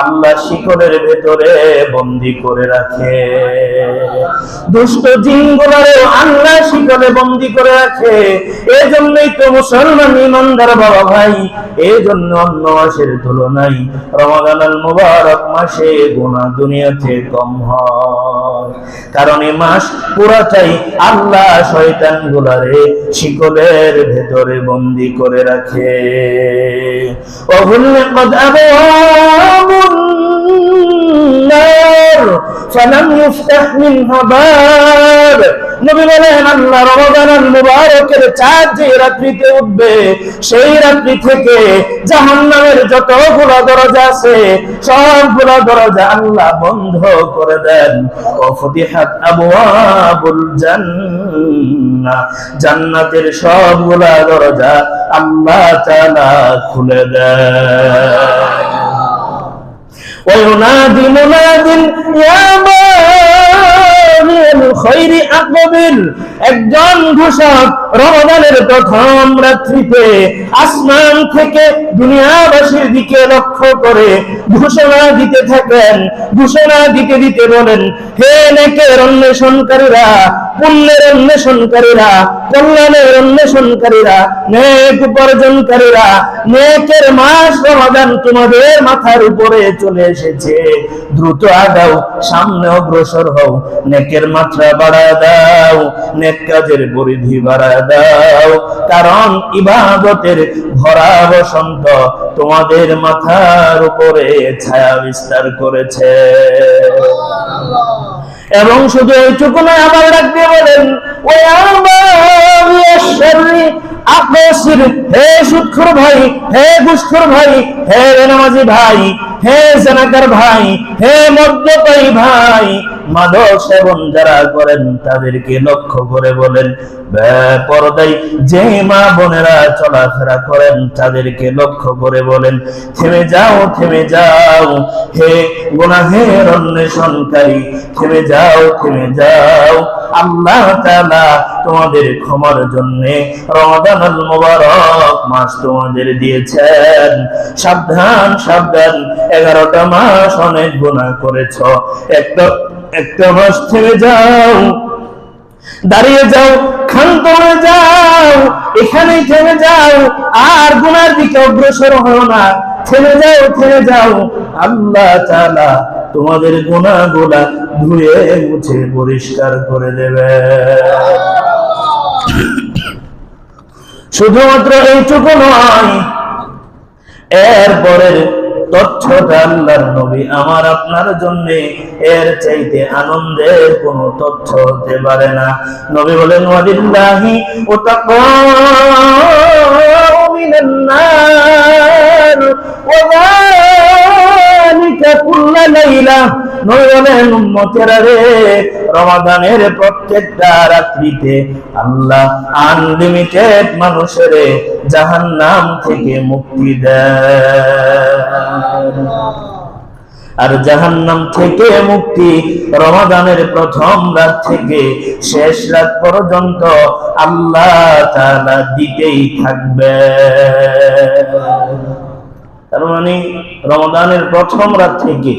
আল্লাহ শিকলের ভেতরে বন্দি করে রাখে। দুষ্ট জিনগুলারে আল্লাহ শিকলে বন্দি করে রাখে। এই জন্যই তো মুসলমান ইমানদার বাবা ভাই এই জন্য অন্য মাসের তুলনায় রমাদান মুবারক মাসে গুনাহ দুনিয়াতে কম হয়। কারণ এই মাস পুরাটাই আল্লাহ শয়তান গুলারে শিকলের ভেতরে বন্দি করে রাখে। وغلقت أبواب النار فلم يفتح منها باب নবী বলেন আল্লাহ রমাদান মুবারকের চাঁদ যে রাত্রিতে উঠবে সেই রাত্রি থেকে জাহান্নামের যতগুলো দরজা আছে সবগুলো দরজা আল্লাহ বন্ধ করে দেন ও ফতিহাত আবওয়াবুল জান্নাহ জান্নাতের সবগুলা দরজা আল্লাহ তাআলা খুলে দেন وينادي مناد يا باغي খৈরি আকবিল একজন ঘোষক রমাদানের প্রথম রাত্রিতে আসমান থেকে দুনিয়াবাসীর দিকে লক্ষ্য করে ঘোষণা দিতে থাকেন। ঘোষণা দিতে দিতে বলেন অন্বেষণকারীরা, পুণ্যের অন্বেষণকারীরা, কল্যাণের অন্বেষণকারীরা, নেক উপার্জনকারীরা, নেকের মাস রমাদান তোমাদের মাথার উপরে চলে এসেছে। দ্রুত আগাও, সামনে অগ্রসর হও, নেকের মাত্রা বাড়া দাও, নেক কাজের পরিধি বাড়া দাও। কারণ ইবাদতের ভরা বসন্ত তোমাদের মাথার উপরে ছায়া বিস্তার করেছে। এবং শুধু এইটুকু নয়, আবার ডাকতে বলেন ওই আকসির, হে সুৎখর ভাই, হে ঘুষখোর ভাই, হে বেনামাজি ভাই, হে জানাকার ভাই, হে মদ্যপায়ী ভাই মাদক সেবন যারা করেন তাদেরকে লক্ষ্য করে বলেন পরদাই যে মা বোনেরা চলাফেরা করেন, তাদেরকে লক্ষ্য করে বলেন, থেমে যাও থেমে যাও, হে গুনাহের অন্বেষণকারী, থেমে যাও থেমে যাও। আল্লাহ তাআলা তোমাদের ক্ষমার জন্য রমাদানুল মুবারক মাস তোমাদের দিয়েছেন। সাবধান সাবধান, এগারোটা মাস অনেক গুনাহ করেছ একটা একটা মাস থেমে যাও, দাঁড়িয়ে যাও হয়ে যাও, এখানেই থেমে যাও, আর গুনার দিকে অগ্রসর হও না। থেমে যাও থেমে যাও। আল্লাহ তাআলা তোমাদের গুনাহগুলা ধুয়ে মুছে পরিষ্কার করে দেবে। শুধুমাত্র এইটুকু নয়, এরপরের আমার আপনার জন্য এর চাইতে আনন্দের কোনো তথ্য হতে পারে না। নবী বলেন প্রত্যেকটা রাত্রিতে আল্লাহ আনলিমিটেড মানুষের জাহান্নাম থেকে মুক্তি দেয় আর জাহান্নাম থেকে মুক্তি রমাদানের প্রথম রাত থেকে শেষ রাত পর্যন্ত আল্লাহ তাআলা দিতেই থাকবে। তার মানে রমাদানের প্রথম রাত থেকে